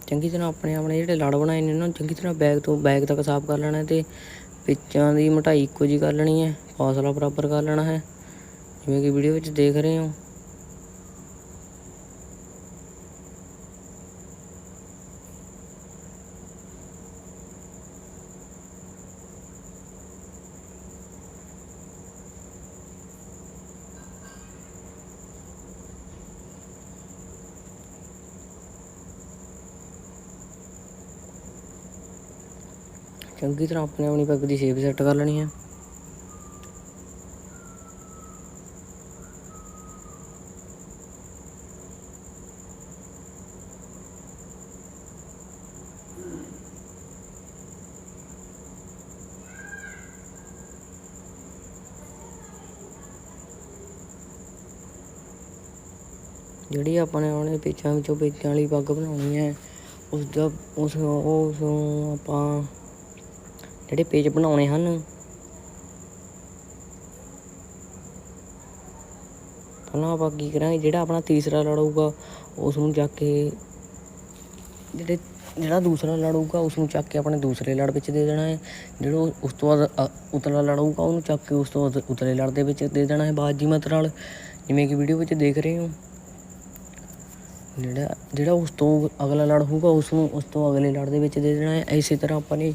ਚੰਗੀ ਤਰ੍ਹਾਂ ਆਪਣੇ ਆਪਣੇ ਜਿਹੜੇ ਲੜ ਬਣਾਏ ਨੇ ਉਹਨਾਂ ਨੂੰ, ਚੰਗੀ ਤਰ੍ਹਾਂ ਬੈਗ ਤੋਂ ਬੈਗ ਤੱਕ ਸਾਫ਼ ਕਰ ਲੈਣਾ ਤੇ ਪਿੱਚਾਂ ਦੀ ਮੋਟਾਈ ਇੱਕੋ ਜਿਹੀ ਕਰ ਲੈਣੀ ਹੈ, ਫਾਸਲਾ ਬਰਾਬਰ ਕਰ ਲੈਣਾ ਹੈ। ਜਿਵੇਂ ਕਿ ਵੀਡੀਓ ਵਿੱਚ ਦੇਖ ਰਹੇ ਹੋ। ਚੰਗੀ ਤਰ੍ਹਾਂ ਆਪਣੇ ਆਪਣੀ ਪੱਗ ਦੀ ਸ਼ੇਪ ਸੈੱਟ ਕਰ ਲੈਣੀ ਹੈ ਜਿਹੜੀ ਆਪਾਂ ਨੇ ਉਹਨੇ ਪੇਚਾਂ ਵਿੱਚੋਂ ਪੇਚਾਂ ਵਾਲੀ ਪੱਗ ਬਣਾਉਣੀ ਹੈ ਉਸ ਦਾ ਉਸ ਉਸ ਨੂੰ ਆਪਾਂ ਜਿਹੜੇ ਪੇਜ ਬਣਾਉਣੇ ਹਨ। ਪਹਿਲਾਂ ਆਪਾਂ ਕੀ ਕਰਾਂਗੇ ਜਿਹੜਾ ਆਪਣਾ ਤੀਸਰਾ ਲੜ ਹੋਊਗਾ ਉਸ ਨੂੰ ਚੱਕ ਕੇ ਜਿਹੜੇ ਜਿਹੜਾ ਦੂਸਰਾ ਲੜੂਗਾ ਹੋਊਗਾ ਉਸ ਨੂੰ ਚੱਕ ਕੇ ਆਪਣੇ ਦੂਸਰੇ ਲੜ ਵਿੱਚ ਦੇ ਦੇਣਾ ਹੈ। ਜਿਹੜਾ ਉਸ ਤੋਂ ਬਾਅਦ ਅ, ਉਤਲਾ ਲੜੂਗਾ ਉਹਨੂੰ ਚੱਕ ਕੇ ਉਸ ਤੋਂ ਬਾਅਦ ਉਤਲੇ ਲੜ ਦੇ ਵਿੱਚ ਦੇ ਦੇਣਾ ਹੈ ਬਾਜੀ ਮਤ ਨਾਲ। ਜਿਵੇਂ ਕਿ ਵੀਡੀਓ ਵਿੱਚ ਦੇਖ ਰਹੇ ਹੋ। ਜਿਹੜਾ ਜਿਹੜਾ ਉਸ ਤੋਂ ਅਗਲਾ ਲੜ ਹੋਊਗਾ ਉਸ ਨੂੰ ਉਸ ਤੋਂ ਅਗਲੇ ਲੜ ਦੇ ਵਿੱਚ ਦੇ ਦੇਣਾ ਹੈ। ਇਸੇ ਤਰ੍ਹਾਂ ਆਪਾਂ ਨੇ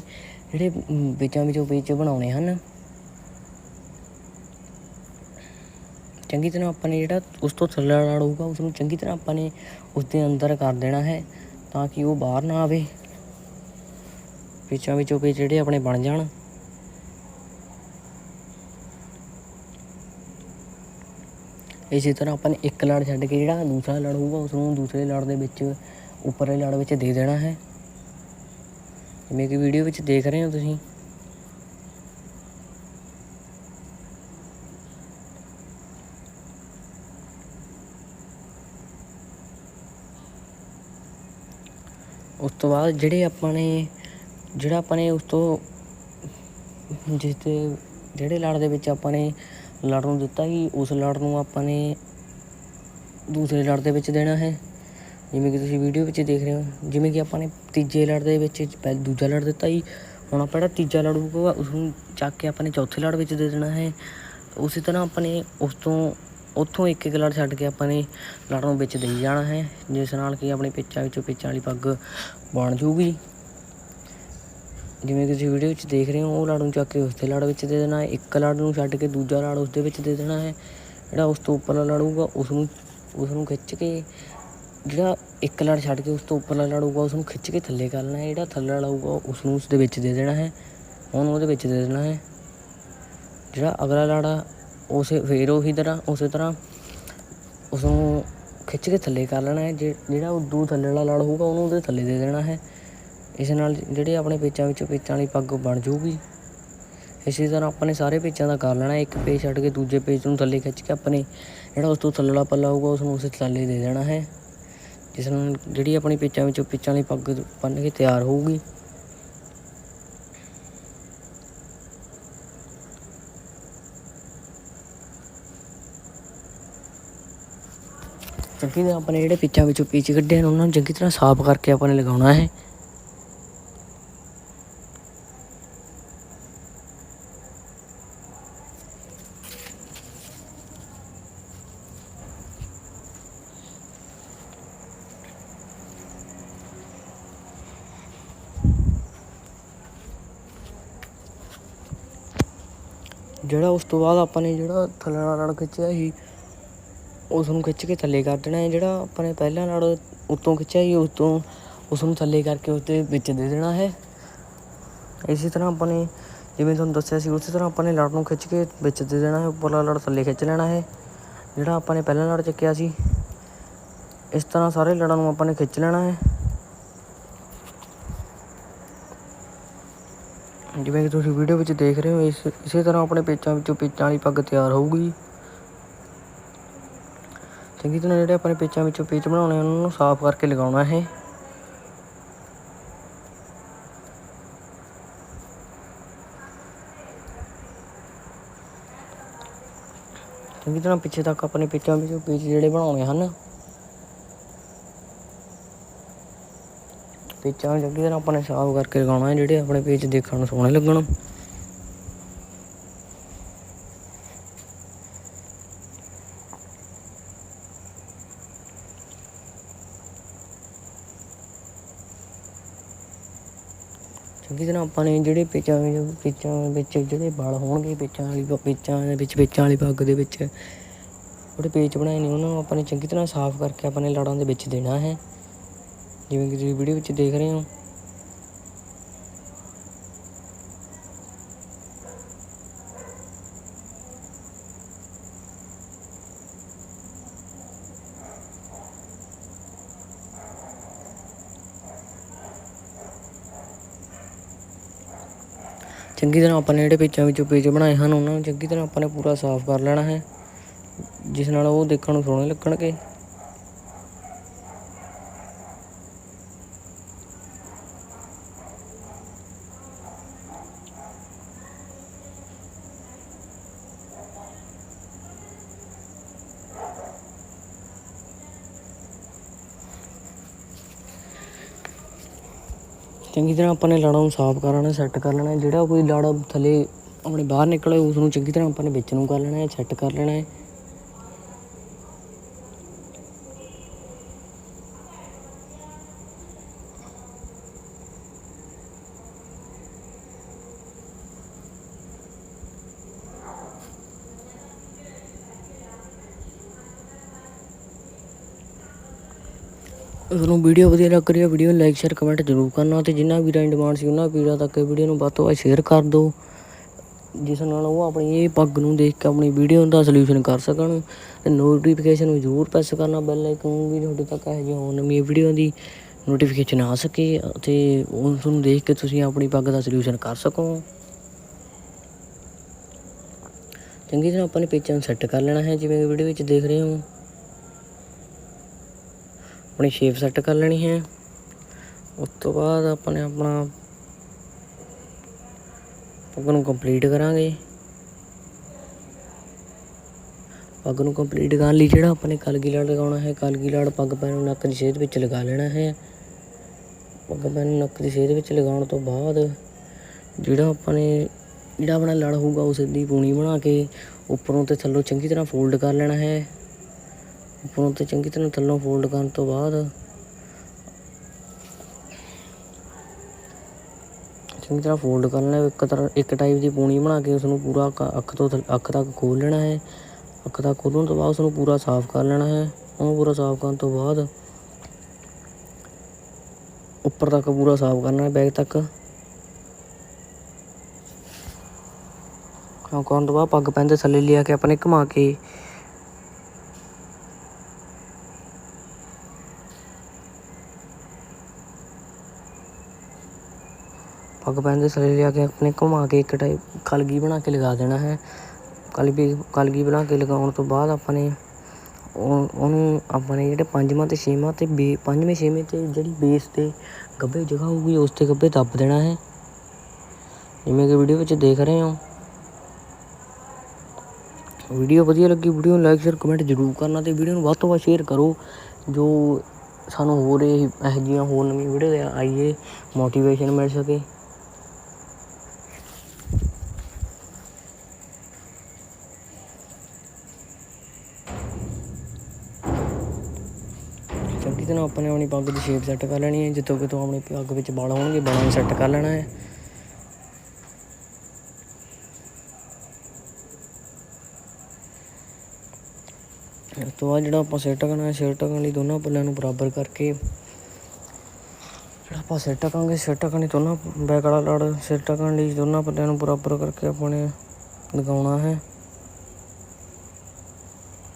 ਜਿਹੜੇ ਵਿੱਚਾਂ ਵਿੱਚੋਂ ਵਿੱਚ ਬਣਾਉਣੇ ਹਨ। ਚੰਗੀ ਤਰ੍ਹਾਂ ਆਪਾਂ ਨੇ ਜਿਹੜਾ ਉਸ ਤੋਂ ਥੱਲੇ ਲੜ ਹੋਊਗਾ ਉਸ ਨੂੰ ਚੰਗੀ ਤਰ੍ਹਾਂ ਆਪਾਂ ਨੇ ਉਸ ਦੇ ਅੰਦਰ ਕਰ ਦੇਣਾ ਹੈ, ਤਾਂ ਕਿ ਉਹ ਬਾਹਰ ਨਾ ਆਵੇ। ਵਿੱਚਾਂ ਵਿੱਚੋਂ ਪੇਚ ਜਿਹੜੇ ਆਪਣੇ ਬਣ ਜਾਣ। ਇਸੇ ਤਰ੍ਹਾਂ ਆਪਾਂ ਨੇ ਇੱਕ ਲੜ ਛੱਡ ਕੇ ਜਿਹੜਾ ਦੂਸਰਾ ਲੜ ਹੋਊਗਾ ਉਸ ਨੂੰ ਦੂਸਰੇ ਲੜ ਦੇ ਵਿੱਚ, ਉੱਪਰਲੇ ਲੜ ਵਿੱਚ ਦੇ ਦੇਣਾ ਹੈ। ਜਿਵੇਂ ਕਿ ਵੀਡੀਓ ਵਿੱਚ ਦੇਖ ਰਹੇ ਹੋ ਤੁਸੀਂ। ਉਸ ਤੋਂ ਬਾਅਦ ਜਿਹੜੇ ਆਪਾਂ ਨੇ, ਜਿਹੜਾ ਆਪਾਂ ਨੇ ਉਸ ਤੋਂ ਜਿਸ ਤੇ ਜਿਹੜੇ ਲੜ ਦੇ ਵਿੱਚ ਆਪਾਂ ਨੇ ਲੜ ਨੂੰ ਦਿੱਤਾ ਸੀ, ਉਸ ਲੜ ਨੂੰ ਆਪਾਂ ਨੇ ਦੂਸਰੇ ਲੜ ਦੇ ਵਿੱਚ ਦੇਣਾ ਹੈ। ਜਿਵੇਂ ਕਿ ਤੁਸੀਂ ਵੀਡੀਓ ਵਿੱਚ ਦੇਖ ਰਹੇ ਹੋ, ਜਿਵੇਂ ਕਿ ਆਪਾਂ ਨੇ ਤੀਜੇ ਲੜ ਦੇ ਵਿੱਚ ਪਹਿ- ਦੂਜਾ ਲੜ ਦਿੱਤਾ ਜੀ। ਹੁਣ ਆਪਾਂ ਜਿਹੜਾ ਤੀਜਾ ਲੜ ਹੋਊਗਾ ਉਸ ਨੂੰ ਚੱਕ ਕੇ ਆਪਾਂ ਨੇ ਚੌਥੇ ਲੜ ਵਿੱਚ ਦੇ ਦੇਣਾ ਹੈ। ਉਸੇ ਤਰ੍ਹਾਂ ਆਪਾਂ ਨੇ ਉਸ ਤੋਂ, ਉੱਥੋਂ ਇੱਕ ਇੱਕ ਲੜ ਛੱਡ ਕੇ ਆਪਾਂ ਨੇ ਲੜ ਨੂੰ ਵਿੱਚ ਦੇਈ ਜਾਣਾ ਹੈ, ਜਿਸ ਨਾਲ ਕਿ ਆਪਣੇ ਪਿੱਚਾਂ ਵਿੱਚੋਂ ਪਿੱਚਾਂ ਵਾਲੀ ਪੱਗ ਬਣ ਜੂਗੀ ਜਿਵੇਂ ਕਿ ਤੁਸੀਂ ਵੀਡੀਓ ਵਿੱਚ ਦੇਖ ਰਹੇ ਹੋ, ਉਹ ਲੜ ਨੂੰ ਚੱਕ ਕੇ ਉਸ ਲੜ ਵਿੱਚ ਦੇ ਦੇਣਾ ਹੈ। ਇੱਕ ਲੜ ਨੂੰ ਛੱਡ ਕੇ ਦੂਜਾ ਲੜ ਉਸਦੇ ਵਿੱਚ ਦੇ ਦੇਣਾ ਹੈ। ਜਿਹੜਾ ਉਸ ਤੋਂ ਉੱਪਰਲਾ ਲੜੂਗਾ ਹੋਊਗਾ ਉਸ ਨੂੰ ਉਸ ਨੂੰ ਖਿੱਚ ਕੇ ਜਿਹੜਾ ਇੱਕ ਲੜ ਛੱਡ ਕੇ ਉਸ ਤੋਂ ਉੱਪਰਲਾ ਲੜ ਹੋਊਗਾ ਉਸ ਨੂੰ ਖਿੱਚ ਕੇ ਥੱਲੇ ਕਰ ਲੈਣਾ ਹੈ ਜਿਹੜਾ ਥੱਲੇ ਲੜ ਹੋਊਗਾ ਉਸ ਨੂੰ ਉਸ ਦੇ ਵਿੱਚ ਦੇ ਦੇਣਾ ਹੈ। ਉਹਨੂੰ ਉਹਦੇ ਵਿੱਚ ਦੇ ਦੇਣਾ ਹੈ। ਜਿਹੜਾ ਅਗਲਾ ਲੜ ਆ, ਉਸੇ ਫੇਰ ਉਹੀ ਤਰ੍ਹਾਂ, ਉਸੇ ਤਰ੍ਹਾਂ ਉਸ ਨੂੰ ਖਿੱਚ ਕੇ ਥੱਲੇ ਕਰ ਲੈਣਾ ਹੈ। ਜੇ- ਜਿਹੜਾ ਦੂ ਥੱਲੇ ਵਾਲਾ ਲੜ ਹੋਊਗਾ, ਉਹਨੂੰ ਉਹਦੇ ਥੱਲੇ ਦੇ ਦੇਣਾ ਹੈ। ਇਸ ਨਾਲ ਜਿਹੜੇ ਆਪਣੇ ਪੇਚਾਂ ਵਿੱਚ ਪੇਚਾਂ ਵਾਲੀ ਪੱਗ ਬਣ ਜਾਊਗੀ। ਇਸੇ ਤਰ੍ਹਾਂ ਆਪਾਂ ਨੇ ਸਾਰੇ ਪੇਚਾਂ ਦਾ ਕਰ ਲੈਣਾ ਇੱਕ ਪੇਚ ਛੱਡ ਕੇ ਦੂਜੇ ਪੇਚ ਨੂੰ ਥੱਲੇ ਖਿੱਚ ਕੇ ਆਪਣੇ ਜਿਹੜਾ ਉਸ ਤੋਂ ਥੱਲੜਾ ਪੱਲਾ ਹੋਊਗਾ ਉਸ ਨੂੰ ਉਸੇ ਥੱਲੇ ਦੇ ਦੇਣਾ ਹੈ। ਜਿਸ ਨਾਲ ਜਿਹੜੀ ਆਪਣੀ ਪੇਚਾਂ ਵਿੱਚੋਂ ਪੇਚਾਂ ਵਾਲੀ ਪੱਗ ਬੰਨ ਕੇ ਤਿਆਰ ਹੋਊਗੀ। ਚੰਗੀ ਤਰ੍ਹਾਂ ਆਪਣੇ ਜਿਹੜੇ ਪਿੱਛਾਂ ਵਿੱਚੋਂ ਪੀਚ ਕੱਢੇ ਹਨ ਉਹਨਾਂ ਨੂੰ ਚੰਗੀ ਤਰ੍ਹਾਂ ਸਾਫ਼ ਕਰਕੇ ਆਪਾਂ ਨੇ ਲਗਾਉਣਾ ਹੈ ਜਿਹੜਾ ਉਸ ਤੋਂ ਬਾਅਦ ਆਪਾਂ ਨੇ ਜਿਹੜਾ ਥੱਲੇ ਵਾਲਾ ਲੜ ਖਿੱਚਿਆ ਸੀ ਉਸ ਨੂੰ ਖਿੱਚ ਕੇ ਥੱਲੇ ਕਰ ਦੇਣਾ ਹੈ। ਜਿਹੜਾ ਆਪਾਂ ਨੇ ਪਹਿਲਾਂ ਲੜ ਉੱਤੋਂ ਖਿੱਚਿਆ ਸੀ ਉਸ ਤੋਂ ਉਸ ਨੂੰ ਥੱਲੇ ਕਰਕੇ ਉਸ ਦੇ ਵਿੱਚ ਦੇ ਦੇਣਾ ਹੈ। ਇਸੇ ਤਰ੍ਹਾਂ ਆਪਾਂ ਨੇ ਜਿਵੇਂ ਤੁਹਾਨੂੰ ਦੱਸਿਆ ਸੀ, ਉਸੇ ਤਰ੍ਹਾਂ ਆਪਾਂ ਨੇ ਲੜ ਨੂੰ ਖਿੱਚ ਕੇ ਵਿੱਚ ਦੇ ਦੇਣਾ ਹੈ। ਉੱਪਰਲਾ ਲੜ ਥੱਲੇ ਖਿੱਚ ਲੈਣਾ ਹੈ। ਜਿਹੜਾ ਆਪਾਂ ਨੇ ਪਹਿਲਾਂ ਲੜ ਚੱਕਿਆ ਸੀ, ਇਸ ਤਰ੍ਹਾਂ ਸਾਰੇ ਲੜਾਂ ਨੂੰ ਆਪਾਂ ਨੇ ਖਿੱਚ ਲੈਣਾ ਹੈ। ਜਿਵੇਂ ਕਿ ਤੁਸੀਂ ਵੀਡੀਓ ਵਿੱਚ ਦੇਖ ਰਹੇ ਹੋ, ਇਸ, ਇਸੇ ਤਰ੍ਹਾਂ ਆਪਣੇ ਪੇਚਾਂ ਵਿੱਚੋਂ ਪੇਚਾਂ ਵਾਲੀ ਪੱਗ ਤਿਆਰ ਹੋਊਗੀ। ਚੰਗੀ ਤਰ੍ਹਾਂ ਜਿਹੜੇ ਆਪਣੇ ਪੇਚਾਂ ਵਿੱਚੋਂ ਪੇਚ ਬਣਾਉਣੇ, ਉਹਨਾਂ ਨੂੰ ਸਾਫ਼ ਕਰਕੇ ਲਗਾਉਣਾ ਹੈ ਚੰਗੀ ਤਰ੍ਹਾਂ ਪਿੱਛੇ ਤੱਕ ਆਪਣੇ ਪੇਚਾਂ ਵਿੱਚੋਂ ਪੇਚ ਜਿਹੜੇ ਬਣਾਉਣੇ ਹਨ ਪੇਚਾਂ ਨੂੰ ਚੰਗੀ ਤਰ੍ਹਾਂ ਆਪਾਂ ਨੇ ਸਾਫ਼ ਕਰਕੇ ਲਗਾਉਣਾ ਹੈ ਜਿਹੜੇ ਆਪਣੇ ਪੇਚ ਦੇਖਣ ਨੂੰ ਸੋਹਣੇ ਲੱਗਣ। ਚੰਗੀ ਤਰ੍ਹਾਂ ਆਪਾਂ ਨੇ ਜਿਹੜੇ ਪੇਚਾਂ ਵਿੱਚ ਪੇਚਾਂ ਵਿੱਚ ਜਿਹੜੇ ਵਲ ਹੋਣਗੇ, ਪੇਚਾਂ ਵਾਲੀ ਪੇਚਾਂ ਦੇ ਵਿੱਚ, ਪੇਚਾਂ ਵਾਲੀ ਪੱਗ ਦੇ ਵਿੱਚ ਜਿਹੜੇ ਪੇਚ ਬਣਾਏ ਨੇ, ਉਹਨਾਂ ਨੂੰ ਆਪਾਂ ਨੇ ਚੰਗੀ ਤਰ੍ਹਾਂ ਸਾਫ਼ ਕਰਕੇ ਆਪਾਂ ਨੇ ਲੜਾਂ ਦੇ ਵਿੱਚ ਦੇਣਾ ਹੈ। ਜਿਵੇਂ ਕਿ ਤੁਸੀਂ ਵੀਡੀਓ ਵਿੱਚ ਦੇਖ ਰਹੇ ਹੋ। ਚੰਗੀ ਤਰ੍ਹਾਂ ਆਪਾਂ ਨੇ ਜਿਹੜੇ ਪੇਚਾਂ ਵਿੱਚੋਂ ਪੇਜ ਬਣਾਏ ਹਨ, ਉਹਨਾਂ ਨੂੰ ਚੰਗੀ ਤਰ੍ਹਾਂ ਆਪਾਂ ਨੇ ਪੂਰਾ ਸਾਫ਼ ਕਰ ਲੈਣਾ ਹੈ, ਜਿਸ ਨਾਲ ਉਹ ਦੇਖਣ ਨੂੰ ਸੋਹਣੇ ਲੱਗਣਗੇ। ਚੰਗੀ ਤਰ੍ਹਾਂ ਆਪਾਂ ਨੇ ਲੜਾਂ ਨੂੰ ਸਾਫ਼ ਕਰ ਲੈਣਾ ਸੈੱਟ ਕਰ ਲੈਣਾ ਜਿਹੜਾ ਕੋਈ ਲੜ ਥੱਲੇ ਆਪਣੇ ਬਾਹਰ ਨਿਕਲੇ ਉਸ ਨੂੰ ਚੰਗੀ ਤਰ੍ਹਾਂ ਆਪਾਂ ਨੇ ਵਿੱਚ ਨੂੰ ਕਰ ਲੈਣਾ ਹੈ ਸੈੱਟ ਕਰ ਲੈਣਾ ਹੈ। ਤੁਹਾਨੂੰ ਵੀਡੀਓ ਵਧੀਆ ਲੱਗ ਰਹੀ ਹੈ ਵੀਡੀਓ ਨੂੰ ਲਾਈਕ ਸ਼ੇਅਰ ਕਮੈਂਟ ਜ਼ਰੂਰ ਕਰਨਾ ਤੇ ਜਿੰਨਾ ਵੀਰਾਂ ਦੀ ਡਿਮਾਂਡ ਸੀ ਉਹਨਾਂ ਵੀਰਾਂ ਤੱਕ ਇਹ ਵੀਡੀਓ ਨੂੰ ਵੱਧ ਤੋਂ ਵੱਧ ਸ਼ੇਅਰ ਕਰ ਦਿਓ। ਜਿਸ ਨਾਲ ਉਹ ਆਪਣੀ ਇਹ ਪੱਗ ਨੂੰ ਦੇਖ ਕੇ ਆਪਣੀ ਵੀਡੀਓ ਦਾ ਸੋਲੂਸ਼ਨ ਕਰ ਸਕਣ ਤੇ ਨੋਟੀਫਿਕੇਸ਼ਨ ਨੂੰ ਜ਼ਰੂਰ ਪ੍ਰੈਸ ਕਰਨਾ ਬੈਲ ਆਈਕਨ ਵੀ ਤੁਹਾਡੇ ਤੱਕ ਇਹ ਜਿਹੀ ਹੋਣ ਨਵੀਂ ਵੀਡੀਓ ਦੀ ਨੋਟੀਫਿਕੇਸ਼ਨ ਆ ਸਕੇ ਅਤੇ ਉਸ ਨੂੰ ਦੇਖ ਕੇ ਤੁਸੀਂ ਆਪਣੀ ਪੱਗ ਦਾ ਸੋਲੂਸ਼ਨ ਕਰ ਸਕੋ। ਚੰਗੀ ਤਰ੍ਹਾਂ ਆਪਾਂ ਨੇ ਪੇਚਾਂ ਨੂੰ ਸੈੱਟ ਕਰ ਲੈਣਾ ਹੈ, ਜਿਵੇਂ ਵੀਡੀਓ ਵਿੱਚ ਦੇਖ ਰਹੇ ਹੋ। ਆਪਣੀ ਸ਼ੇਪ ਸੈੱਟ ਕਰ ਲੈਣੀ ਹੈ। ਉਸ ਤੋਂ ਬਾਅਦ ਆਪਾਂ ਨੇ ਆਪਣਾ ਪੱਗ ਨੂੰ ਕੰਪਲੀਟ ਕਰਾਂਗੇ। ਪੱਗ ਨੂੰ ਕੰਪਲੀਟ ਕਰਨ ਲਈ ਜਿਹੜਾ ਆਪਾਂ ਨੇ ਕਲਗੀ ਲੜ ਲਗਾਉਣਾ ਹੈ ਕਲਗੀ ਲੜ ਪੱਗ ਪੈਨ ਨੂੰ ਨੱਕ ਦੀ ਸੇਧ ਵਿੱਚ ਲਗਾ ਲੈਣਾ ਹੈ। ਪੱਗ ਪੈਨ ਨੂੰ ਨੱਕ ਦੀ ਸੇਧ ਵਿੱਚ ਲਗਾਉਣ ਤੋਂ ਬਾਅਦ ਜਿਹੜਾ ਆਪਾਂ ਨੇ ਜਿਹੜਾ ਆਪਣਾ ਲੜ ਹੋਊਗਾ ਉਸ ਦੀ ਪੂਣੀ ਬਣਾ ਕੇ ਉੱਪਰੋਂ ਤੇ ਥੱਲੋਂ ਚੰਗੀ ਤਰ੍ਹਾਂ ਫੋਲਡ ਕਰ ਲੈਣਾ ਹੈ। ਉੱਪਰੋਂ ਤੇ ਚੰਗੀ ਤਰ੍ਹਾਂ ਥੱਲੋਂ ਫੋਲਡ ਕਰਨ ਤੋਂ ਬਾਅਦ ਚੰਗੀ ਤਰ੍ਹਾਂ ਫੋਲਡ ਕਰ ਲੈਣਾ, ਇੱਕ ਤਰ੍ਹਾਂ, ਇੱਕ ਟਾਈਪ ਦੀ ਪੂਣੀ ਬਣਾ ਕੇ ਉਸ ਨੂੰ ਪੂਰਾ ਅੱਖ ਤੋਂ ਥੱਲੇ- ਅੱਖ ਤੱਕ ਖੋਲ ਲੈਣਾ ਹੈ। ਅੱਖ ਤੱਕ ਖੋਲਣ ਤੋਂ ਬਾਅਦ ਉਸ ਨੂੰ ਪੂਰਾ ਸਾਫ਼ ਕਰ ਲੈਣਾ ਹੈ। ਉਹਨੂੰ ਪੂਰਾ ਸਾਫ਼ ਕਰਨ ਤੋਂ ਬਾਅਦ ਉੱਪਰ ਤੱਕ ਪੂਰਾ ਸਾਫ਼ ਕਰਨਾ ਹੈ ਬੈਗ ਤੱਕ। ਹਾਂ ਕਰਨ ਤੋਂ ਬਾਅਦ ਪੱਗ ਪੈਨ ਦੇ ਥੱਲੇ ਲਿਆ ਕੇ ਆਪਣੇ ਘੁਮਾ ਕੇ ਪੱਗ ਪੈਨ ਦੇ ਥੱਲੇ ਲਿਆ ਕੇ ਆਪਣੇ ਘੁਮਾ ਕੇ ਇੱਕ ਟਾਈਪ ਕਲਗੀ ਬਣਾ ਕੇ ਲਗਾ ਦੇਣਾ ਹੈ। ਕਲਗੀ ਕਲਗੀ ਬਣਾ ਕੇ ਲਗਾਉਣ ਤੋਂ ਬਾਅਦ ਆਪਾਂ ਨੇ ਉਹ, ਉਹਨੂੰ ਆਪਾਂ ਨੇ ਜਿਹੜੇ ਪੰਜਵਾਂ ਅਤੇ ਛੇਵਾਂ ਅਤੇ ਬੇ, ਪੰਜਵੇਂ, ਛੇਵੇਂ ਤੇ ਜਿਹੜੀ ਬੇਸ ਤੇ ਗੱਭੇ ਜਗ੍ਹਾ ਹੋਊਗੀ, ਉਸ ਤੇ ਗੱਭੇ ਦੱਬ ਦੇਣਾ ਹੈ। ਜਿਵੇਂ ਕਿ ਵੀਡੀਓ ਵਿੱਚ ਦੇਖ ਰਹੇ ਹੋ। ਵੀਡੀਓ ਵਧੀਆ ਲੱਗੀ ਵੀਡੀਓ ਨੂੰ ਲਾਈਕ ਸ਼ੇਅਰ ਕਮੈਂਟ ਜ਼ਰੂਰ ਕਰਨਾ ਤੇ ਵੀਡੀਓ ਨੂੰ ਵੱਧ ਤੋਂ ਵੱਧ ਸ਼ੇਅਰ ਕਰੋ। ਜੋ ਸਾਨੂੰ ਹੋਰ ਇਹ ਇਹੋ ਜਿਹੀਆਂ ਹੋਰ ਨਵੀਂ ਵੀਡੀਓ ਆਈਏ ਮੋਟੀਵੇਸ਼ਨ ਮਿਲ ਸਕੇ। ਚੰਗੀ ਆਪਾਂ ਨੇ ਆਪਣੀ ਪੱਗ ਦੀ ਸ਼ੇਪ ਸੈੱਟ ਕਰ ਲੈਣੀ ਹੈ, ਜਿੱਥੋਂ ਕਿਤੋਂ ਆਪਣੀ ਪੱਗ ਵਿੱਚ ਵਾਲ ਹੋਣਗੇ, ਵਾਲਾਂ ਨੂੰ ਸੈੱਟ ਕਰ ਲੈਣਾ ਹੈ। ਇਸ ਤੋਂ ਬਾਅਦ ਜਿਹੜਾ ਆਪਾਂ ਸੈੱਟ ਕਰਨਾ ਹੈ ਸੈੱਟ ਕਰਨ ਲਈ ਦੋਨਾਂ ਪੱਲਿਆਂ ਨੂੰ ਬਰਾਬਰ ਕਰਕੇ ਜਿਹੜਾ ਆਪਾਂ ਸਿਰ ਕਰਾਂਗੇ ਸਿਰ ਕਰਨ ਲਈ ਦੋਨਾਂ ਬੈਕ ਵਾਲਾ ਲੜ ਸਿਰ ਕਰਨ ਲਈ ਦੋਨਾਂ ਪੱਲਿਆਂ ਨੂੰ ਬਰਾਬਰ ਕਰਕੇ ਆਪਾਂ ਨੇ ਲਗਾਉਣਾ ਹੈ।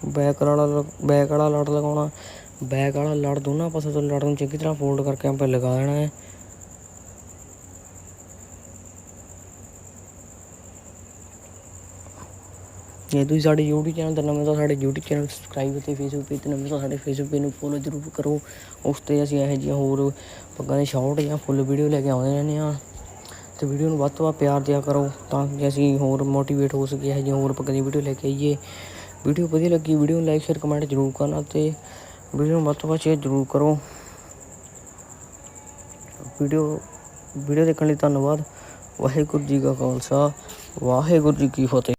ਬੈਕ ਵਾਲਾ ਬੈਕ ਵਾਲਾ ਲੜ ਲਗਾਉਣਾ। ਬੈਕ ਵਾਲਾ ਲੜ ਦੋਨਾਂ ਪਾਸੇ ਤੋਂ ਲੜ ਨੂੰ ਚੰਗੀ ਤਰ੍ਹਾਂ ਫੋਲਡ ਕਰਕੇ ਆਪਾਂ ਲਗਾ ਦੇਣਾ ਹੈ। ਜੇ ਤੁਸੀਂ ਸਾਡੇ YouTube ਚੈਨਲ ਤੇ ਨਵੇਂ ਤਾਂ ਸਾਡੇ YouTube ਚੈਨਲ ਸਬਸਕ੍ਰਾਈਬ ਅਤੇ Facebook ਪੇਜ ਤੇ ਨਵੇਂ ਤਾਂ ਸਾਡੇ Facebook ਪੇਜ ਨੂੰ ਫੋਲੋ ਜ਼ਰੂਰ ਕਰੋ। ਉਸ ਤੇ ਅਸੀਂ ਇਹੋ ਜਿਹੀਆਂ ਹੋਰ ਪੱਗਾਂ ਦੇ ਸ਼ਾਰਟ ਜਾਂ ਫੁੱਲ ਵੀਡੀਓ ਲੈ ਕੇ ਆਉਂਦੇ ਰਹਿੰਦੇ ਹਾਂ। ਤੇ ਵੀਡੀਓ ਨੂੰ ਵੱਧ ਤੋਂ ਵੱਧ ਪਿਆਰ ਦਿਆ ਕਰੋ ਤਾਂ ਕਿ ਅਸੀਂ ਹੋਰ ਮੋਟੀਵੇਟ ਹੋ ਸਕੀਏ, ਇਹੋ ਜਿਹੀਆਂ ਹੋਰ ਪੱਗਾਂ ਦੀ ਵੀਡੀਓ ਲੈ ਕੇ ਆਈਏ। ਵੀਡੀਓ ਵਧੀਆ ਲੱਗੀ ਵੀਡੀਓ ਨੂੰ ਲਾਈਕ ਸ਼ੇਅਰ ਕਮੈਂਟ ਜ਼ਰੂਰ ਕਰਨਾ ਤੇ ਵੀਡੀਓ ਨੂੰ ਵੱਧ ਤੋਂ ਵੱਧ ਸ਼ੇਅਰ ਜ਼ਰੂਰ ਕਰੋ। ਵੀਡੀਓ ਵੀਡੀਓ ਦੇਖਣ ਲਈ ਧੰਨਵਾਦ। ਵਾਹਿਗੁਰੂ ਜੀ ਕਾ ਖਾਲਸਾ, ਵਾਹਿਗੁਰੂ ਜੀ ਕੀ ਫਤਿਹ।